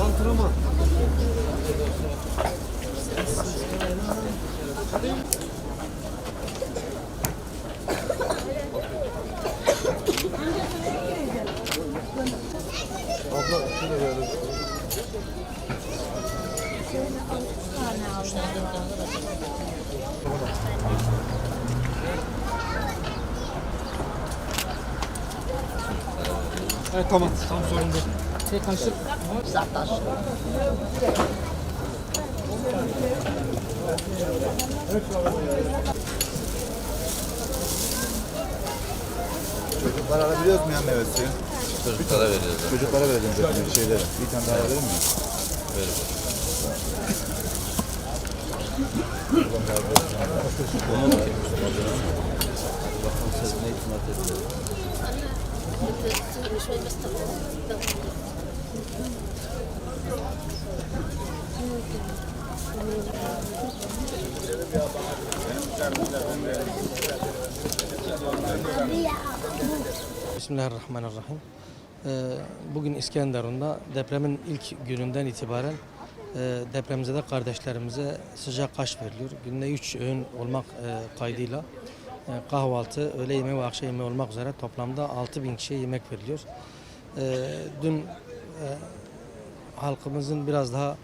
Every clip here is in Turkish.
Antrenman. Abla şöyle geldi. Evet tamam. Tam sorun değil. Şey kaşık. Çocuklara alabiliyoruz mu yan meyve suyu? Çocuklara veriyoruz. Çocuklara vereceğim zaten şeyleri. Bir tane daha verir mi? Verir. Bakalım siz ne itimat ediyorsunuz? Bismillahirrahmanirrahim. Ee, bugün İskenderun'da depremin ilk gününden itibaren e, depremize de kardeşlerimize sıcak kaş veriliyor. Günde üç öğün olmak e, kaydıyla kahvaltı, öğle yemeği ve akşam yemeği olmak üzere toplamda 6 bin kişiye yemek veriliyor. E, Dün e, halkımızın biraz daha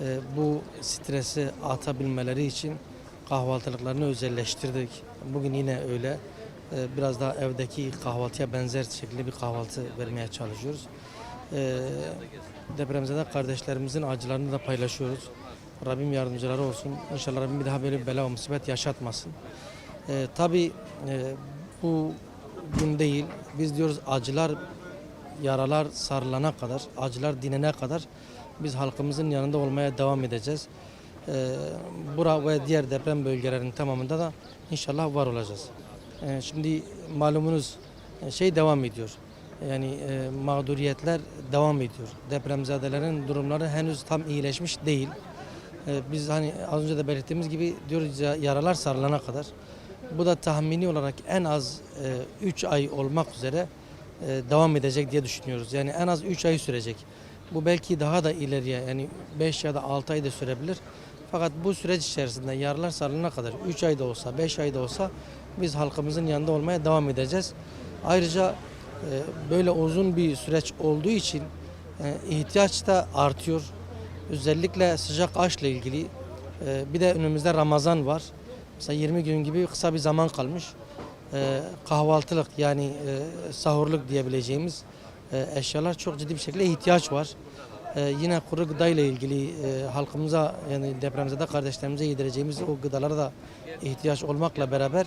e, bu stresi atabilmeleri için kahvaltılıklarını özelleştirdik. Bugün yine öyle. E, Biraz daha evdeki kahvaltıya benzer şekilde bir kahvaltı vermeye çalışıyoruz. E, Depremzede kardeşlerimizin acılarını da paylaşıyoruz. Rabbim yardımcıları olsun. İnşallah Rabbim bir daha böyle bela ve musibet yaşatmasın. E, tabii e, bu gün değil. Biz diyoruz acılar yaralar sarılana kadar, acılar dinene kadar biz halkımızın yanında olmaya devam edeceğiz. Ee, bura ve diğer deprem bölgelerinin tamamında da inşallah var olacağız. Ee, şimdi malumunuz e, şey devam ediyor. Yani e, mağduriyetler devam ediyor. Depremzedelerin durumları henüz tam iyileşmiş değil. Ee, biz hani az önce de belirttiğimiz gibi diyoruz ya, yaralar sarılana kadar. Bu da tahmini olarak en az 3 ay olmak üzere e, devam edecek diye düşünüyoruz. Yani en az 3 ay sürecek. Bu belki daha da ileriye yani 5 ya da 6 ay da sürebilir. Fakat bu süreç içerisinde yaralar sarılana kadar 3 ayda olsa 5 ayda olsa biz halkımızın yanında olmaya devam edeceğiz. Ayrıca e, böyle uzun bir süreç olduğu için e, ihtiyaç da artıyor. Özellikle sıcak aşla ilgili e, bir de önümüzde Ramazan var. Mesela 20 gün gibi kısa bir zaman kalmış. E, kahvaltılık yani e, sahurluk diyebileceğimiz e, eşyalar çok ciddi bir şekilde ihtiyaç var. E, yine kuru gıda ile ilgili e, halkımıza yani depremzede kardeşlerimize yedireceğimiz o gıdalara da ihtiyaç olmakla beraber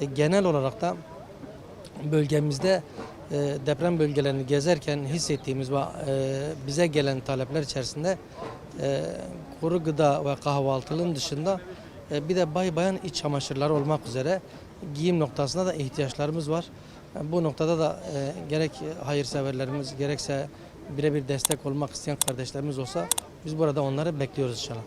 e, genel olarak da bölgemizde deprem bölgelerini gezerken hissettiğimiz ve bize gelen talepler içerisinde kuru gıda ve kahvaltılığın dışında bir de bay bayan iç çamaşırları olmak üzere giyim noktasında da ihtiyaçlarımız var. E, Bu noktada da e, gerek hayırseverlerimiz gerekse birebir destek olmak isteyen kardeşlerimiz olsa biz burada onları bekliyoruz inşallah.